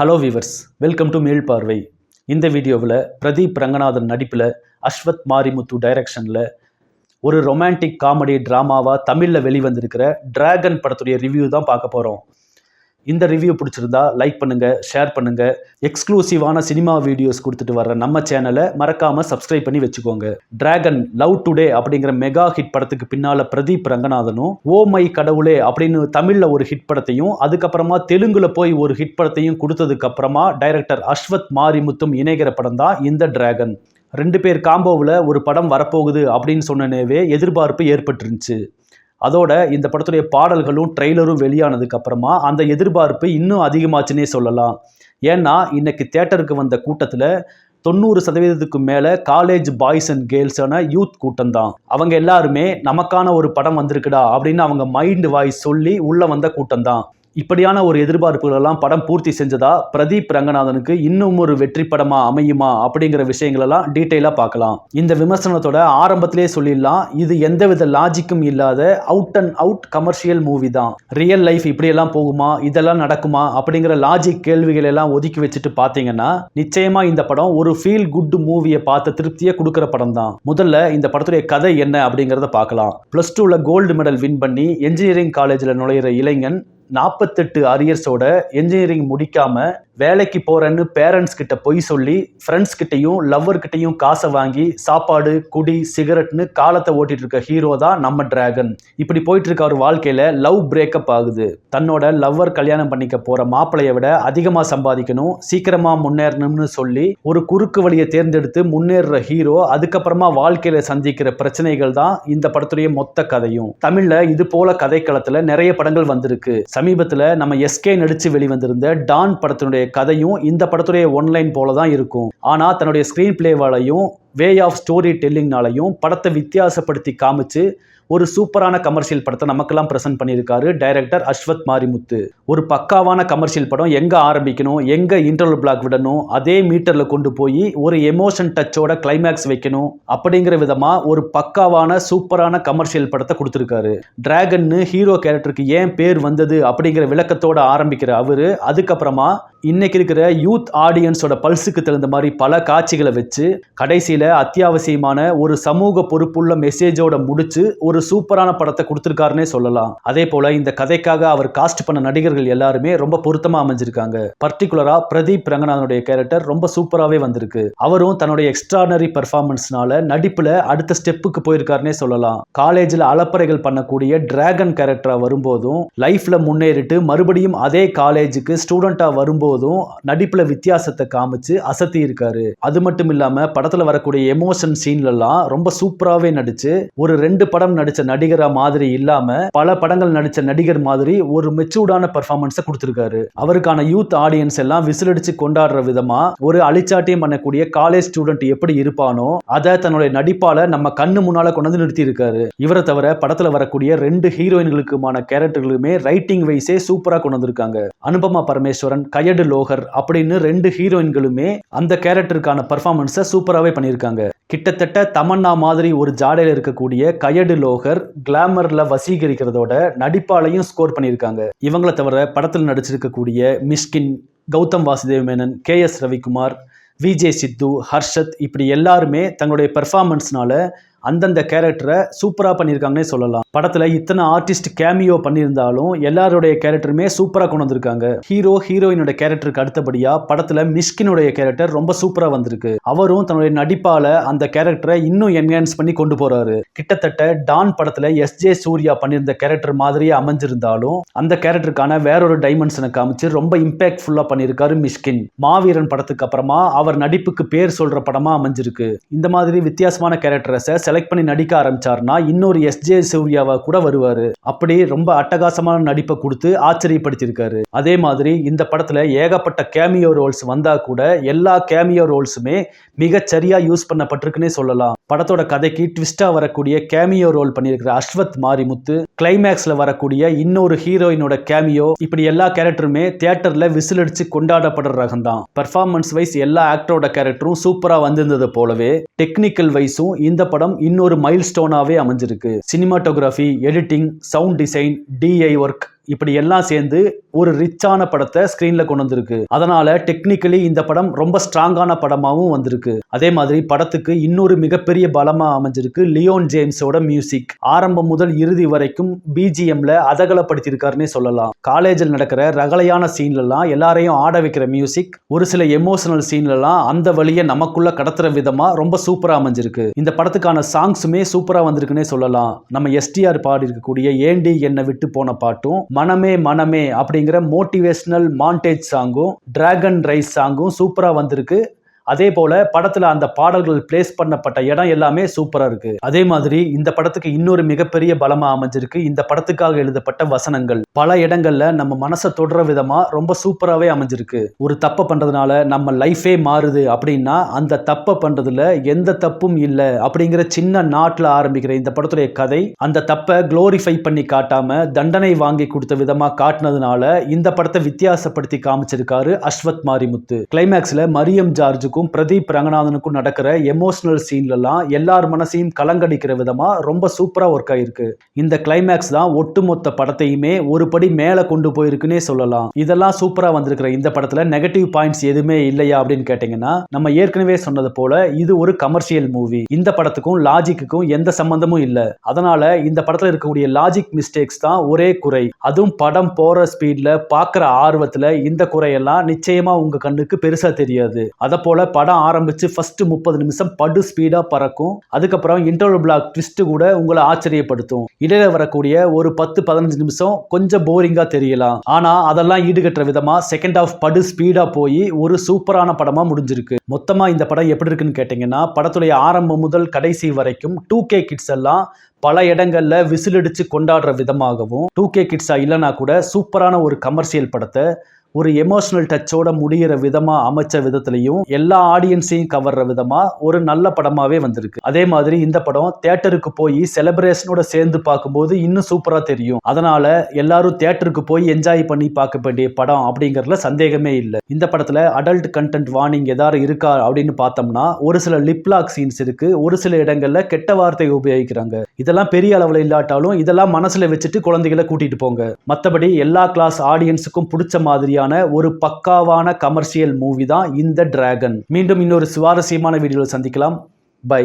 Hello viewers welcome to மேல் பார்வை இந்த வீடியோவில் பிரதீப் ரங்கநாதன் நடிப்பில் அஸ்வத் மாரிமுத்து டைரக்ஷனில் ஒரு ரொமான்டிக் காமெடி ட்ராமாவாக தமிழில் வெளிவந்திருக்கிற டிராகன் படத்துடைய ரிவ்யூ தான் பார்க்க போகிறோம் இந்த ரிவ்யூ பிடிச்சிருந்தா லைக் பண்ணுங்கள் ஷேர் பண்ணுங்கள் எக்ஸ்க்ளூசிவான சினிமா வீடியோஸ் கொடுத்துட்டு வர நம்ம சேனலை மறக்காமல் சப்ஸ்கிரைப் பண்ணி வச்சுக்கோங்க. டிராகன் லவ் டுடே அப்படிங்கிற மெகா ஹிட் படத்துக்கு பின்னால் பிரதீப் ரங்கநாதனும் ஓ மை கடவுளே அப்படின்னு தமிழில் ஒரு ஹிட் படத்தையும் அதுக்கப்புறமா தெலுங்குல போய் ஒரு ஹிட் படத்தையும் கொடுத்ததுக்கு அப்புறமா டைரக்டர் அஸ்வத் மாரிமுத்தும் இணைகிற படம் தான் இந்த டிராகன் ரெண்டு பேர் காம்போவில் ஒரு படம் வரப்போகுது அப்படின்னு சொன்னனேவே எதிர்பார்ப்பு ஏற்பட்டுருந்துச்சு. அதோட இந்த படத்துடைய பாடல்களும் ட்ரெய்லரும் வெளியானதுக்கு அப்புறமா அந்த எதிர்பார்ப்பு இன்னும் அதிகமாச்சுன்னே சொல்லலாம். ஏன்னா இன்னைக்கு தேட்டருக்கு வந்த கூட்டத்தில் தொண்ணூறு சதவீதத்துக்கு மேலே காலேஜ் பாய்ஸ் அண்ட் கேர்ள்ஸான யூத் கூட்டம் தான் அவங்க எல்லாருமே நமக்கான ஒரு படம் வந்திருக்குடா அப்படின்னு அவங்க மைண்ட் வாய்ஸ் சொல்லி உள்ளே வந்த கூட்டம் தான் இப்படியான ஒரு எதிர்பார்ப்புகளெல்லாம் படம் பூர்த்தி செஞ்சதா பிரதீப் ரங்கநாதனுக்கு இன்னும் ஒரு வெற்றி படமா அமையுமா அப்படிங்கிற விஷயங்களெல்லாம் டீட்டெயிலாக பார்க்கலாம். இந்த விமர்சனத்தோட ஆரம்பத்திலே சொல்லிடலாம் இது எந்தவித லாஜிக்கும் இல்லாத out and out commercial movie தான். ரியல் லைஃப் இப்படியெல்லாம் போகுமா இதெல்லாம் நடக்குமா அப்படிங்கிற லாஜிக் கேள்விகள் எல்லாம் ஒதுக்கி வச்சுட்டு பார்த்தீங்கன்னா நிச்சயமா இந்த படம் ஒரு ஃபீல் குட் மூவியை பார்த்த திருப்தியை கொடுக்குற படம் தான். முதல்ல இந்த படத்துடைய கதை என்ன அப்படிங்கிறத பார்க்கலாம். ப்ளஸ் டூவில் கோல்டு மெடல் வின் பண்ணி என்ஜினியரிங் காலேஜில் நுழையிற இளைஞன் நாற்பத்தெட்டு அரியர்ஸோட என்ஜினியரிங் முடிக்காமல் வேலைக்கு போகிறேன்னு பேரண்ட்ஸ் கிட்ட பொய் சொல்லி ஃப்ரெண்ட்ஸ் கிட்டையும் லவ்வர் கிட்டையும் காசை வாங்கி சாப்பாடு குடி சிகரெட்னு காலத்தை ஓட்டிட்டு இருக்க ஹீரோ தான் நம்ம டிராகன் இப்படி போயிட்டு இருக்க அவர் வாழ்க்கையில லவ் பிரேக்கப் ஆகுது. தன்னோட லவ்வர் கல்யாணம் பண்ணிக்க போற மாப்பிளைய விட அதிகமாக சம்பாதிக்கணும் சீக்கிரமா முன்னேறணும்னு சொல்லி ஒரு குறுக்கு வழியை தேர்ந்தெடுத்து முன்னேறுற ஹீரோ அதுக்கப்புறமா வாழ்க்கையில சந்திக்கிற பிரச்சனைகள் தான் இந்த படத்துடைய மொத்த கதையும். தமிழ்ல இது போல கதைக்களத்துல நிறைய படங்கள் வந்திருக்கு. சமீபத்தில் நம்ம எஸ்கே நடிச்சு வெளிவந்திருந்த டான் படத்தினுடைய கதையும் இந்த படத்துடைய ஒன்லைன் போல தான் இருக்கும். ஆனால் தன்னுடைய ஸ்க்ரீன் பிளேவாலையும் வே ஆஃப் ஸ்டோரி டெல்லிங்னாலையும் படத்தை வித்தியாசப்படுத்தி காமிச்சு ஒரு சூப்பரான கமர்ஷியல் படத்தை நமக்கெல்லாம் ப்ரெசென்ட் பண்ணியிருக்காரு டைரக்டர் அஸ்வத் மாரிமுத்து. ஒரு பக்காவான கமர்ஷியல் படம் எங்கே ஆரம்பிக்கணும் எங்கே இன்டர்வல் பிளாக் விடணும் அதே மீட்டரில் கொண்டு போய் ஒரு எமோஷன் டச்சோட கிளைமேக்ஸ் வைக்கணும் அப்படிங்கிற விதமாக ஒரு பக்காவான சூப்பரான கமர்ஷியல் படத்தை கொடுத்துருக்காரு. டிராகன்னு ஹீரோ கேரக்டருக்கு ஏன் பேர் வந்தது அப்படிங்கிற விளக்கத்தோட ஆரம்பிக்கிற அவர் அதுக்கப்புறமா இன்னைக்கு இருக்கிற யூத் ஆடியன்ஸோட பல்ஸுக்கு தகுந்த மாதிரி பல காட்சிகளை வச்சு கடைசியில் அத்தியாவசியமான ஒரு சமூக பொறுப்புள்ள மெசேஜோட முடிச்சு ஒரு சூப்பரான படத்தை கொடுத்துருக்காருன்னே சொல்லலாம். அதே போல இந்த கதைக்காக அவர் காஸ்ட் பண்ண நடிகர்கள் எல்லாருமே ரொம்ப பொருத்தமாக அமைஞ்சிருக்காங்க. பர்டிகுலரா பிரதீப் ரங்கநாதனுடைய கேரக்டர் ரொம்ப சூப்பராகவே வந்திருக்கு. அவரும் தன்னுடைய எக்ஸ்ட்ரானரி பர்ஃபார்மன்ஸ்னால நடிப்புல அடுத்த ஸ்டெப்புக்கு போயிருக்காருன்னே சொல்லலாம். காலேஜில் அலப்பறைகள் பண்ணக்கூடிய டிராகன் கேரக்டராக வரும்போதும் லைஃப்ல முன்னேறிட்டு மறுபடியும் அதே காலேஜுக்கு ஸ்டூடெண்டா வரும்போதும் நடிப்புல வித்தியாசத்தை காமிச்சு அசத்தி இருக்காரு. அது மட்டும் இல்லாம படத்துல வரக்கூடிய எமோஷன் சீன்லலாம் ரொம்ப சூப்பராகவே நடிச்சு ஒரு ரெண்டு படம் நடிச்ச நடிகரா மாதிரி இல்லாம பல படங்கள் நடிச்ச நடிகர் மாதிரி ஒரு மெச்சூர்டான பர்ஃபார்மன்ஸை கொடுத்துருக்காரு. அவருக்கான யூத் ஆடியன்ஸ் எல்லாம் விசிலடிச்சு கொண்டாடுற விதமா ஒரு அழிச்சாட்டியம் பண்ணக்கூடிய காலேஜ் ஸ்டூடெண்ட் எப்படி இருப்பானோ அதை தன்னுடைய நடிப்பால நம்ம கண்ணு முன்னால கொண்டு வந்து நிறுத்தி இருக்காரு இவரை தவிர படத்துல வரக்கூடிய ரெண்டு ஹீரோயின்களுக்குமான கேரக்டர்களுமே ரைட்டிங் வைஸே சூப்பரா கொண்டு வந்திருக்காங்க. அனுபமா பரமேஸ்வரன் கயடு லோகர் அப்படின்னு ரெண்டு ஹீரோயின்களுமே அந்த கேரக்டருக்கான பர்ஃபார்மன்ஸை சூப்பராகவே பண்ணியிருக்காங்க. கிட்டத்தட்ட தமன்னா மாதிரி ஒரு ஜாடையில் இருக்கக்கூடிய கயடு லோகர் கிளாமர்ல வசீகரிக்கிறதோட நடிப்பாலையும் ஸ்கோர் பண்ணியிருக்காங்க. இவங்களை தவிர படத்தில் நடிச்சிருக்கக்கூடிய Mysskin Gautham Vasudev Menon K S Ravikumar VJ Siddhu Harshath இப்படி எல்லாருமே தங்களுடைய பெர்ஃபார்மன்ஸ்னால அந்தந்த கேரக்டரை சூப்பராக பண்ணியிருக்காங்கன்னே சொல்லலாம். படத்தில் இத்தனை ஆர்டிஸ்ட் கேமியோ பண்ணியிருந்தாலும் எல்லாருடைய கேரக்டருமே சூப்பராக கொண்டு வந்திருக்காங்க. ஹீரோ ஹீரோயினோட கேரக்டருக்கு அடுத்தபடியாக படத்தில் மிஷ்கினுடைய கேரக்டர் ரொம்ப சூப்பராக வந்திருக்கு. அவரும் தன்னுடைய நடிப்பால் அந்த கேரக்டரை இன்னும் என்ஹான்ஸ் பண்ணி கொண்டு போறாரு. கிட்டத்தட்ட டான் படத்தில் எஸ் ஜே சூர்யா பண்ணியிருந்த கேரக்டர் மாதிரியே அமைஞ்சிருந்தாலும் அந்த கேரக்டருக்கான வேறொரு டைமென்ஷனை காமிச்சு ரொம்ப இம்பாக்ட்ஃபுல்லாக பண்ணியிருக்காரு மிஷ்கின். மாவீரன் படத்துக்கு அப்புறமா அவர் நடிப்புக்கு பேர் சொல்ற படமா அமைஞ்சிருக்கு. இந்த மாதிரி வித்தியாசமான கேரக்டர்ஸை செலக்ட் பண்ணி நடிக்க ஆரம்பிச்சார்னா இன்னொரு எஸ் ஜே சூர்யாவா கூட வருவாரு. அப்படி ரொம்ப அட்டகாசமான நடிப்பை கொடுத்து ஆச்சரியப்படுத்தியிருக்காரு. அதே மாதிரி இந்த படத்துல ஏகப்பட்ட கேமியோ ரோல்ஸ் வந்தா கூட எல்லா கேமியோ ரோல்ஸுமே மிகச்சரியா யூஸ் பண்ணப்பட்டிருக்குன்னே சொல்லலாம். படத்தோட கதைக்கு ட்விஸ்ட்டாக வரக்கூடிய கேமியோ ரோல் பண்ணியிருக்கிற அஸ்வத் மாரிமுத்து கிளைமேக்ஸில் வரக்கூடிய இன்னொரு ஹீரோயினோட கேமியோ இப்படி எல்லா கேரக்டருமே தியேட்டரில் விசில் அடித்து கொண்டாடப்படுற ரகம் தான் பர்ஃபார்மன்ஸ் வைஸ் எல்லா ஆக்டரோட கேரக்டரும் சூப்பராக வந்திருந்தது போலவே டெக்னிக்கல் வைஸும் இந்த படம் இன்னொரு மைல் ஸ்டோனாகவே அமைஞ்சிருக்கு cinematography editing sound design DI work இப்படி எல்லாம் சேர்ந்து ஒரு ரிச்சான படத்தை ஸ்க்ரீனில் கொண்டு வந்திருக்கு. அதனால டெக்னிக்கலி இந்த படம் ரொம்ப ஸ்ட்ராங்கான படமாவும் வந்திருக்கு. அதே மாதிரி படத்துக்கு இன்னொரு மிகப்பெரிய பலமா அமைஞ்சிருக்கு லியோன் ஜேம்ஸோட மியூசிக் ஆரம்பம் முதல் இறுதி வரைக்கும் பிஜிஎம்ல அதகலப்படுத்தியிருக்காருன்னே சொல்லலாம். காலேஜில் நடக்கிற ரகலையான சீன்லலாம் எல்லாரையும் ஆட வைக்கிற மியூசிக் ஒரு சில எமோஷனல் சீன்லலாம் அந்த வழியை நமக்குள்ள கடத்துற விதமா ரொம்ப சூப்பராக அமைஞ்சிருக்கு. இந்த படத்துக்கான சாங்ஸுமே சூப்பராக வந்திருக்குன்னே சொல்லலாம். நம்ம எஸ்டிஆர் பாடி இருக்கக்கூடிய ஏண்டி என்னை விட்டு போன பாட்டும் மனமே மனமே அப்படிங்கிற மோட்டிவேஷனல் மாண்டேஜ் சாங்கும் டிராகன் ரைஸ் சாங்கும் சூப்பராக வந்திருக்கு. அதே போல படத்துல அந்த பாடல்கள் பிளேஸ் பண்ணப்பட்ட இடம் எல்லாமே சூப்பரா இருக்கு. அதே மாதிரி இந்த படத்துக்கு இன்னொரு மிகப்பெரிய பலமா அமைஞ்சிருக்கு. இந்த படத்துக்காக எழுதப்பட்ட வசனங்கள். பல இடங்கள்ல நம்ம மனசை தொடர விதமா ரொம்ப சூப்பராகவே அமைஞ்சிருக்கு. ஒரு தப்பை பண்றதுனால நம்ம லைஃபே மாறுது அப்படின்னா அந்த தப்பை பண்றதுல எந்த தப்பும் இல்லை அப்படிங்கிற சின்ன நாட்டில் ஆரம்பிக்கிற இந்த படத்துடைய கதை அந்த தப்பை குளோரிஃபை பண்ணி காட்டாம தண்டனை வாங்கி கொடுத்த விதமா காட்டினதுனால இந்த படத்தை வித்தியாசப்படுத்தி காமிச்சிருக்காரு அஸ்வத் மாரிமுத்து. கிளைமேக்ஸ்ல மரியம் ஜார்ஜுக்கும் பிரதீப் ரங்கநாதனுக்கும் நடக்கிற எமோஷனல் சீன்லலாம் எல்லார் மனசையும் கலங்கடிக்கிற விதமா ரொம்ப சூப்பரா ஒர்க் ஆயிருக்கு. இந்த கிளைமேக்ஸ் தான் ஒட்டுமொத்த படத்தையுமே ஒரு படி மேலே கொண்டு போயிருக்குன்னே சொல்லலாம். இதெல்லாம் சூப்பராக வந்திருக்கிற இந்த படத்துல நெகட்டிவ் பாயிண்ட்ஸ் எதுவுமே இல்லையா அப்படின்னு கேட்டிங்கன்னா நம்ம ஏற்கனவே சொன்னது போல இது ஒரு கமர்ஷியல் மூவி இந்த படத்துக்கும் லாஜிக்குக்கும் எந்த சம்பந்தமும் இல்லை. அதனால இந்த படத்துல இருக்கக்கூடிய லாஜிக் மிஸ்டேக்ஸ் தான் ஒரே குறை. அதுவும் படம் போற ஸ்பீட்ல பார்க்குற ஆர்வத்துல இந்த குறையெல்லாம் நிச்சயமா உங்க கண்ணுக்கு பெருசா தெரியாது. அதை போல படம் ஆரம்பித்து ஃபர்ஸ்ட் முப்பது நிமிஷம் படு ஸ்பீடாக பறக்கும். அதுக்கப்புறம் இன்டர்வல் பிளாக் ட்விஸ்ட்டு கூட உங்களை ஆச்சரியப்படுத்தும். இடையில வரக்கூடிய ஒரு பத்து பதினஞ்சு நிமிஷம் கொஞ்சம் போரிங்காக தெரியலாம். ஆனால் அதெல்லாம் ஈடுகட்டுற விதமாக செகண்ட் ஆஃப் படு ஸ்பீடாக போய் ஒரு சூப்பரான படமாக முடிஞ்சிருக்கு. மொத்தமாக இந்த படம் எப்படி இருக்குன்னு கேட்டிங்கன்னா படத்துடைய ஆரம்பம் முதல் கடைசி வரைக்கும் டூ கே கிட்ஸ் எல்லாம் பல இடங்களில் விசிலடிச்சு கொண்டாடுற விதமாகவும் டூ கே கிட்ஸாக இல்லைனா கூட சூப்பரான ஒரு கமர்ஷியல் படத்தை ஒரு எமோஷனல் டச்சோட முடிகிற விதமாக அமைச்ச விதத்துலையும் எல்லா ஆடியன்ஸையும் கவர்ற விதமாக ஒரு நல்ல படமாகவே வந்திருக்கு. அதே மாதிரி இந்த படம் தேட்டருக்கு போய் செலிப்ரேஷனோட சேர்ந்து பார்க்கும்போது இன்னும் சூப்பராக தெரியும். அதனால எல்லாரும் தியேட்டருக்கு போய் என்ஜாய் பண்ணி பார்க்க வேண்டிய படம் அப்படிங்கிறதுல சந்தேகமே இல்லை. இந்த படத்தில் அடல்ட் கண்டென்ட் வார்னிங் ஏதாவது இருக்கா அப்படின்னு பார்த்தோம்னா ஒரு சில லிப்லாக் சீன்ஸ் இருக்கு. ஒரு சில இடங்களில் கெட்ட வார்த்தை உபயோகிக்கிறாங்க. இதெல்லாம் பெரிய அளவில் இல்லாட்டாலும் இதெல்லாம் மனசில் வச்சுட்டு குழந்தைகளை கூட்டிகிட்டு போங்க. மற்றபடி எல்லா கிளாஸ் ஆடியன்ஸுக்கும் பிடிச்ச மாதிரியாக மாதிரியான ஒரு பக்காவான கமர்ஷியல் மூவி தான் இந்த டிராகன் மீண்டும் இன்னொரு சுவாரஸ்யமான வீடியோவில் சந்திக்கலாம்.